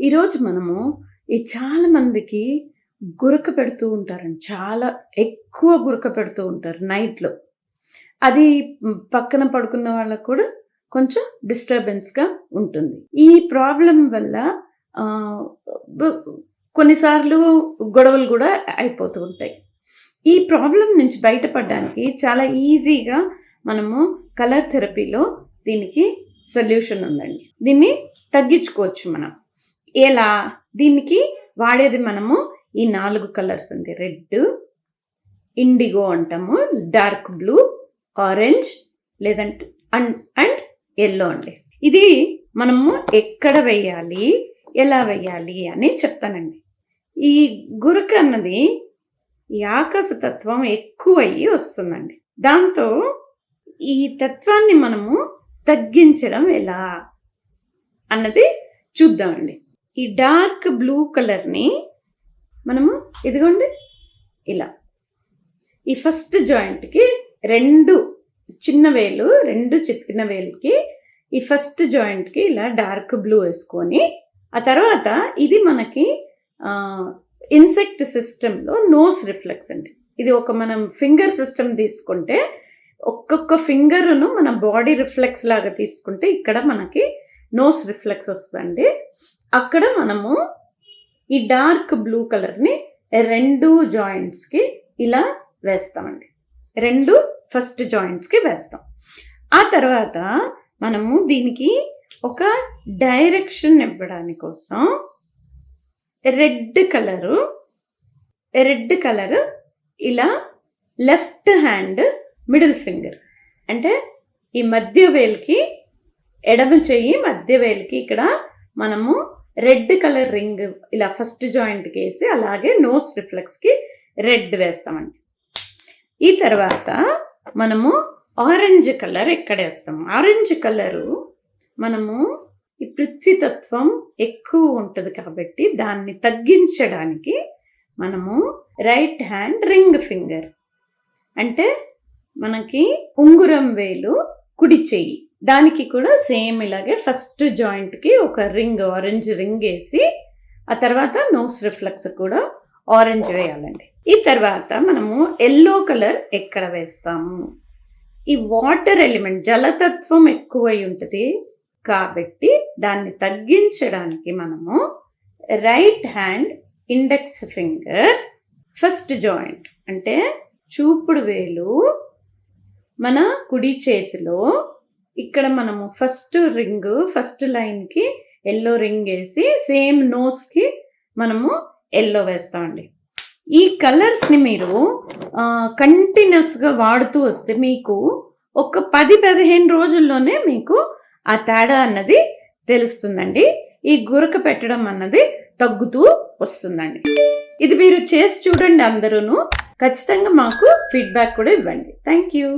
ఈరోజు మనము ఈ చాలా మందికి గురక పెడుతూ ఉంటారండి. చాలా ఎక్కువ గురక పెడుతూ ఉంటారు నైట్లో. అది పక్కన పడుకున్న వాళ్ళకు కూడా కొంచెం డిస్టర్బెన్స్గా ఉంటుంది. ఈ ప్రాబ్లం వల్ల కొన్నిసార్లు గొడవలు కూడా అయిపోతూ ఉంటాయి. ఈ ప్రాబ్లం నుంచి బయటపడడానికి చాలా ఈజీగా మనము కలర్ థెరపీలో దీనికి సొల్యూషన్ ఉందండి. దీన్ని తగ్గించుకోవచ్చు మనం. ఎలా? దీనికి వాడేది మనము ఈ నాలుగు కలర్స్ అండి. రెడ్ ఇండిగో అంటాము డార్క్ బ్లూ ఆరెంజ్ లేదంటే అండ్ అండ్ ఎల్లో అండి. ఇది మనము ఎక్కడ వేయాలి ఎలా వేయాలి అని చెప్తానండి. ఈ గురక అన్నది ఈ ఆకాశ తత్వం ఎక్కువయ్యి వస్తుందండి. దాంతో ఈ తత్వాన్ని మనము తగ్గించడం ఎలా? అన్నది చూద్దామండి. ఈ డార్క్ బ్లూ కలర్ని మనము ఇదిగోండి ఇలా. ఈ ఫస్ట్ జాయింట్కి రెండు చిన్న వేలు రెండు చిన్న వేలుకి ఈ ఫస్ట్ జాయింట్కి ఇలా డార్క్ బ్లూ వేసుకొని ఆ తర్వాత ఇది మనకి ఇన్సెక్ట్ సిస్టంలో నోస్ రిఫ్లెక్స్ అండి. ఇది ఒక మనం ఫింగర్ సిస్టమ్ తీసుకుంటే ఒక్కొక్క ఫింగర్ను మన బాడీ రిఫ్లెక్స్ లాగా తీసుకుంటే ఇక్కడ మనకి నోస్ రిఫ్లెక్స్ వస్తుందండి. అక్కడ మనము ఈ డార్క్ బ్లూ కలర్ని రెండు జాయింట్స్కి ఇలా వేస్తామండి. రెండు ఫస్ట్ జాయింట్స్కి వేస్తాం. ఆ తర్వాత మనము దీనికి ఒక డైరెక్షన్ ఇవ్వడానికి కోసం రెడ్ కలరు రెడ్ కలర్ ఇలా లెఫ్ట్ హ్యాండ్ మిడిల్ ఫింగర్. అంటే ఈ మధ్య వేలికి ఎడమ చెయ్యి మధ్య వేలికి ఇక్కడ మనము రెడ్ కలర్ రింగ్ ఇలా ఫస్ట్ జాయింట్కి వేసి అలాగే నోస్ రిఫ్లెక్స్కి రెడ్ వేస్తామండి. ఈ తర్వాత మనము ఆరెంజ్ కలర్ ఎక్కడ వేస్తాము ఆరెంజ్ కలరు మనము ఈ పృథ్వీతత్వం ఎక్కువ ఉంటుంది కాబట్టి దాన్ని తగ్గించడానికి మనము రైట్ హ్యాండ్ రింగ్ ఫింగర్ అంటే మనకి ఉంగురం వేలు కుడి చెయ్యి. దానికి కూడా సేమ్ ఇలాగే ఫస్ట్ జాయింట్కి ఒక రింగ్ ఆరెంజ్ రింగ్ వేసి ఆ తర్వాత నోస్ రిఫ్లెక్స్ కూడా ఆరెంజ్ వేయాలండి. ఈ తర్వాత మనము ఎల్లో కలర్ ఎక్కడ వేస్తాము? ఈ వాటర్ ఎలిమెంట్ జలతత్వం ఎక్కువై ఉంటుంది కాబట్టి దాన్ని తగ్గించడానికి మనము right hand index finger first joint అంటే చూపుడు వేలు మన కుడి చేతిలో ఇక్కడ మనము ఫస్ట్ రింగ్ ఫస్ట్ లైన్కి ఎల్లో రింగ్ వేసి సేమ్ నోస్కి మనము ఎల్లో వేస్తామండి ఈ కలర్స్ని మీరు కంటిన్యూస్గా వాడుతూ వస్తే మీకు ఒక పది పదిహేను రోజుల్లోనే మీకు ఆ తేడా అన్నది తెలుస్తుందండి. ఈ గురక పెట్టడం అన్నది తగ్గుతూ వస్తుందండి. ఇది మీరు చేసి చూడండి అందరూను. ఖచ్చితంగా మాకు ఫీడ్బ్యాక్ కూడా ఇవ్వండి. Thank you